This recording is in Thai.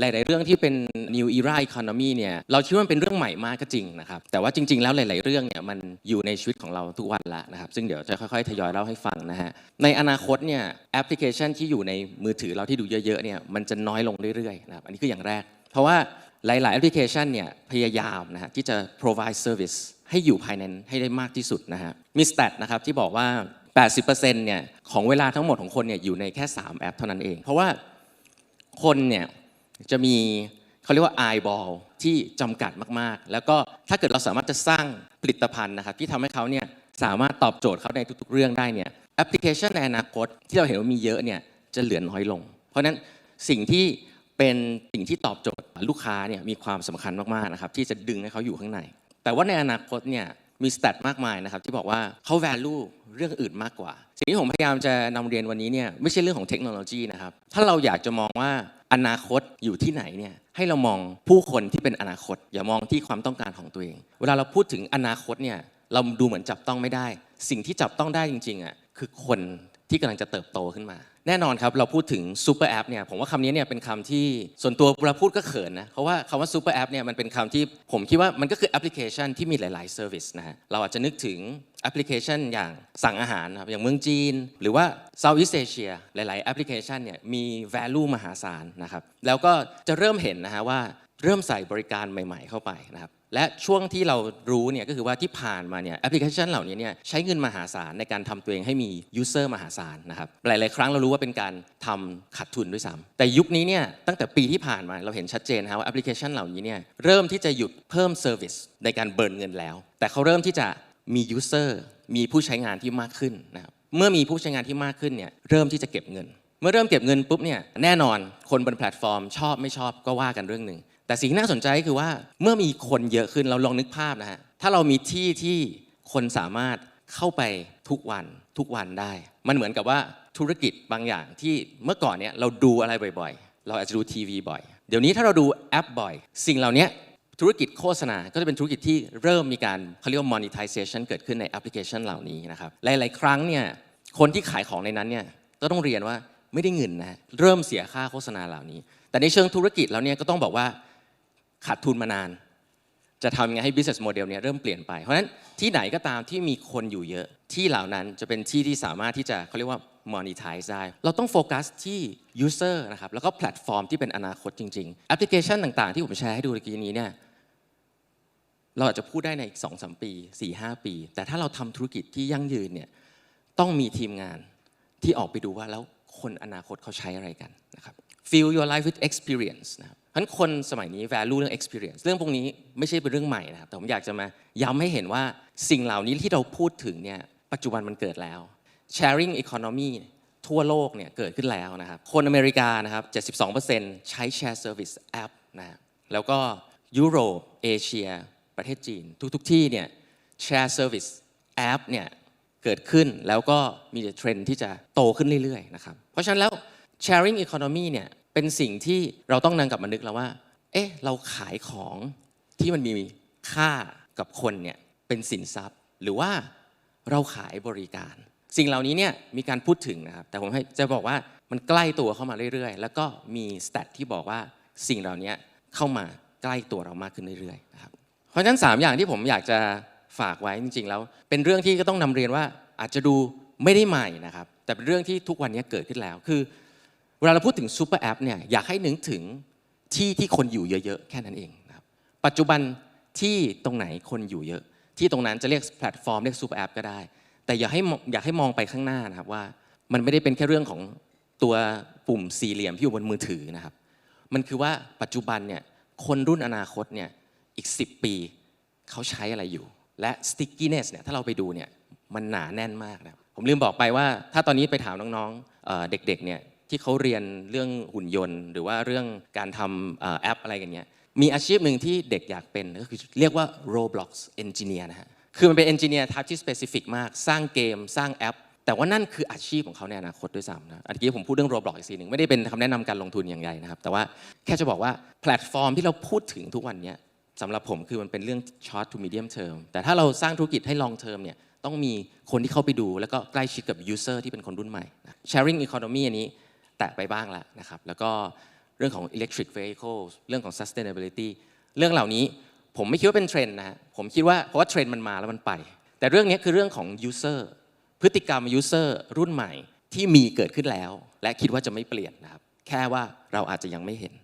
หลาย ๆ เรื่องที่เป็น new era economy เนี่ยเราคิดว่ามันเป็นเรื่องใหม่มากก็จริงนะครับแต่ว่าจริง ๆ แล้วหลาย ๆ เรื่องเนี่ยมันอยู่ในชีวิตของเราทุกวันละนะครับซึ่งเดี๋ยวจะค่อย ๆ ทยอยเล่าให้ฟังนะฮะในอนาคตเนี่ยแอปพลิเคชันที่อยู่ในมือถือเราที่ดูเยอะ ๆ เนี่ยมันจะน้อยลงเรื่อย ๆ นะครับอันนี้คืออย่างแรก เพราะว่าหลาย ๆ แอปพลิเคชันเนี่ยพยายามนะฮะที่จะ provide service ให้อยู่ภายในนั้นให้ได้มากที่สุดนะฮะมีสแตทนะครับที่บอกว่า 80%เนี่ยของเวลาทั้งหมดของคนเนี่ยอยู่ในแค่ 3 แอปเท่านั้นเอง เพราะว่าคนเนี่ย จะมีเขาเรียกว่า eyeball ที่จำกัดมากๆ แล้วก็ถ้าเกิดเราสามารถจะสร้างผลิตภัณฑ์นะครับที่ทำให้เขาเนี่ยสามารถตอบโจทย์เขาในทุกๆ เรื่องได้เนี่ยแอปพลิเคชันในอนาคตที่เราเห็นว่ามีเยอะเนี่ยจะเหลือน้อยลง เพราะฉะนั้นสิ่งที่เป็นสิ่งที่ตอบโจทย์ลูกค้าเนี่ยมีความสำคัญมากๆนะครับที่จะดึงให้เขาอยู่ข้างใน แต่ว่าในอนาคตเนี่ยมีสแตทมากมายนะครับที่บอกว่าเขา value เรื่องอื่นมากกว่า สิ่งที่ผมพยายามจะนำเรียนวันนี้เนี่ยไม่ใช่เรื่องของเทคโนโลยีนะครับถ้าเราอยากจะมองว่า อนาคตอยู่ที่ไหนเนี่ยให้เรามองผู้คนที่เป็นอนาคต อย่ามองที่ความต้องการของตัวเอง เวลาเราพูดถึงอนาคตเนี่ยเราดูเหมือนจับต้องไม่ได้ สิ่งที่จับต้องได้จริงๆอะคือคน ที่กำลังจะเติบโตขึ้นมา แน่นอนครับ เราพูดถึงซูเปอร์แอปเนี่ยผมว่าคำนี้เนี่ยเป็นคำที่ส่วนตัวเวลาพูดก็เขินนะเพราะว่าคำว่าซูเปอร์แอปเนี่ยมันเป็นคำที่ผมคิดว่ามันก็คือแอปพลิเคชันที่มีหลายๆเซอร์วิสนะฮะเราอาจจะนึกถึงแอปพลิเคชันอย่างสั่งอาหารครับอย่างเมืองจีน หรือว่าเซาท์อีสเอเชียหลาย ๆ แอปพลิเคชันเนี่ยมี value มหาศาลนะครับแล้วก็จะเริ่มเห็นนะฮะว่า เริ่มใส่บริการใหม่ ๆ เข้าไปนะครับและช่วงที่เรารู้เนี่ยก็คือว่าที่ผ่านมาเนี่ยแอปพลิเคชันเหล่านี้เนี่ยใช้เงินมหาศาลในการทำตัวเองให้มียูเซอร์มหาศาลนะครับหลาย ๆ ครั้งเรารู้ว่าเป็นการทำขาดทุนด้วยซ้ำแต่ยุคนี้เนี่ยตั้งแต่ปีที่ผ่านมาเราเห็นชัดเจนนะครับว่าแอปพลิเคชันเหล่านี้เนี่ยเริ่มที่จะหยุดเพิ่มเซอร์วิสในการเบิร์นเงินแล้ว แต่เขาเริ่มที่จะมียูเซอร์มีผู้ใช้งานที่มากขึ้นนะครับเมื่อมีผู้ใช้งานที่มากขึ้นเนี่ยเริ่มที่จะเก็บเงิน เมื่อเริ่มเก็บเงินปุ๊บเนี่ยแน่นอนคนบนแพลตฟอร์ม ชอบไม่ชอบก็ว่ากันเรื่องหนึ่ง แต่สิ่งที่น่าสนใจคือว่าเมื่อมีคนเยอะขึ้นเราลองนึกภาพนะฮะถ้าเรามีที่ที่คนสามารถเข้าไปทุกวันทุกวันได้ มันเหมือนกับว่าธุรกิจบางอย่างที่เมื่อก่อนเนี่ยเราดูอะไรบ่อยๆ เราอาจจะดูทีวีบ่อย เดี๋ยวนี้ถ้าเราดูแอปบ่อย สิ่งเหล่านี้ธุรกิจโฆษณาก็จะเป็นธุรกิจที่เริ่มมีการเขาเรียกว่า monetization เกิดขึ้นในแอปพลิเคชันเหล่านี้นะครับหลายๆ ครั้งเนี่ยคนที่ขายของในนั้นเนี่ยก็ต้องเรียนว่าไม่ได้เงินนะเริ่มเสียค่าโฆษณาเหล่านี้ แต่ในเชิงธุรกิจแล้วเนี่ยก็ต้องบอกว่า ขาดทุนมานาน จะทำยังไงให้ business model เนี่ยเริ่มเปลี่ยนไป เพราะฉะนั้นที่ไหนก็ตามที่มีคนอยู่เยอะ ที่เหล่านั้นจะเป็นที่ที่สามารถที่จะเขาเรียกว่า monetize ได้ เราต้องโฟกัสที่ user นะครับ แล้วก็แพลตฟอร์มที่เป็นอนาคตจริงๆ แอปพลิเคชันต่างๆ ที่ผมแชร์ให้ดูเมื่อกี้นี้เนี่ยเราอาจจะพูดได้ในอีก 2 3 ปี 4 5 ปี แต่ถ้าเราทำธุรกิจที่ยั่งยืนเนี่ยต้องมีทีมงานที่ออกไปดูว่าแล้วคนอนาคตเขาใช้อะไรกันนะครับ Fill your life with experience นะครับ นั้นคนสมัยนี้ value เรื่อง experience เรื่องพวกนี้ไม่ใช่เป็นเรื่องใหม่นะครับแต่ผมอยากจะมาย้ำให้เห็นว่าสิ่งเหล่านี้ที่เราพูดถึงเนี่ยปัจจุบันมันเกิดแล้ว sharing economy ทั่วโลกเนี่ยเกิดขึ้นแล้วนะครับ คนอเมริกานะครับ 72%ใช้ share service app นะแล้วก็ยุโรปเอเชีย ประเทศจีน ทุกๆทที่เนี่ย share service app เนี่ยเกิดขึ้นแล้วก็มีเทรนที่จะโตขึ้นเรื่อยๆนะครับ เพราะฉะนั้นแล้ว sharing economy เนี่ย เป็นสิ่งที่เราต้องนั่งกลับมานึกแล้วว่า เอ๊ะ เราขายของที่มันมีค่ากับคนเนี่ยเป็นสินทรัพย์ หรือว่าเราขายบริการ สิ่งเหล่านี้เนี่ยมีการพูดถึงนะครับ แต่ผมให้จะบอกว่ามันใกล้ตัวเข้ามาเรื่อยๆ แล้วก็มีสแตทที่บอกว่าสิ่งเหล่านี้เข้ามาใกล้ตัวเรามากขึ้นเรื่อยๆนะครับ เพราะฉะนั้น 3 อย่างที่ผมอยากจะฝากไว้จริงๆแล้ว เป็นเรื่องที่ก็ต้องนำเรียนว่าอาจจะดูไม่ได้ใหม่นะครับ แต่เป็นเรื่องที่ทุกวันนี้เกิดขึ้นแล้ว คือ เวลาเราพูดถึงซูเปอร์แอปเนี่ยอยากให้นึกถึงที่ที่คนอยู่เยอะๆ แค่นั้นเองนะครับปัจจุบันที่ตรงไหนคนอยู่เยอะ ที่ตรงนั้นจะเรียกแพลตฟอร์มเรียกซูเปอร์แอปก็ได้ แต่อยากให้อยากให้มองไปข้างหน้านะครับว่า มันไม่ได้เป็นแค่เรื่องของตัวปุ่มสี่เหลี่ยมที่อยู่บนมือถือนะครับ มันคือว่าปัจจุบันเนี่ยคนรุ่นอนาคตเนี่ยอีก 10 ปีเขาใช้อะไรอยู่ และ stickiness เนี่ยถ้าเราไปดูเนี่ยมันหนาแน่นมากนะครับผมลืมบอกไปว่าถ้าตอนนี้ไปถามน้องๆเด็กๆเนี่ย ที่เขาเรียนเรื่องหุ่นยนต์ หรือว่าเรื่องการทำแอปอะไรกันเนี่ยมีอาชีพหนึ่งที่เด็กอยากเป็นก็คือเรียกว่า Roblox Engineer นะฮะคือมันเป็น Engineer type ที่ specific มาก สร้างเกม สร้างแอป แต่ว่านั่นคืออาชีพของเขาในอนาคตด้วยซ้ำนะอันนี้ผมพูดเรื่อง Roblox อีกทีหนึ่งไม่ได้เป็นคำแนะนำการลงทุนอย่างใหญ่นะครับแต่ว่าแค่จะบอกว่าแพลตฟอร์มที่เราพูดถึงทุกวันนี้สำหรับผมคือมันเป็นเรื่อง short to medium term แต่ถ้าเราสร้างธุรกิจให้ long term เนี่ยต้องมีคนที่เข้าไปดู แล้วก็ใกล้ชิดกับ user ที่เป็นคนรุ่นใหม่นะ sharing economy อันนี้ แตะไปบ้างแล้วนะครับ แล้วก็เรื่องของ electric vehicles เรื่องของ sustainability เรื่องเหล่านี้ผมไม่คิดว่าเป็นเทรนด์นะฮะผมคิดว่าเพราะว่าเทรนด์มันมาแล้วมันไป แต่เรื่องนี้คือเรื่องของ user พฤติกรรม user รุ่นใหม่ที่มีเกิดขึ้นแล้ว และคิดว่าจะไม่เปลี่ยนนะครับ แค่ว่าเราอาจจะยังไม่เห็น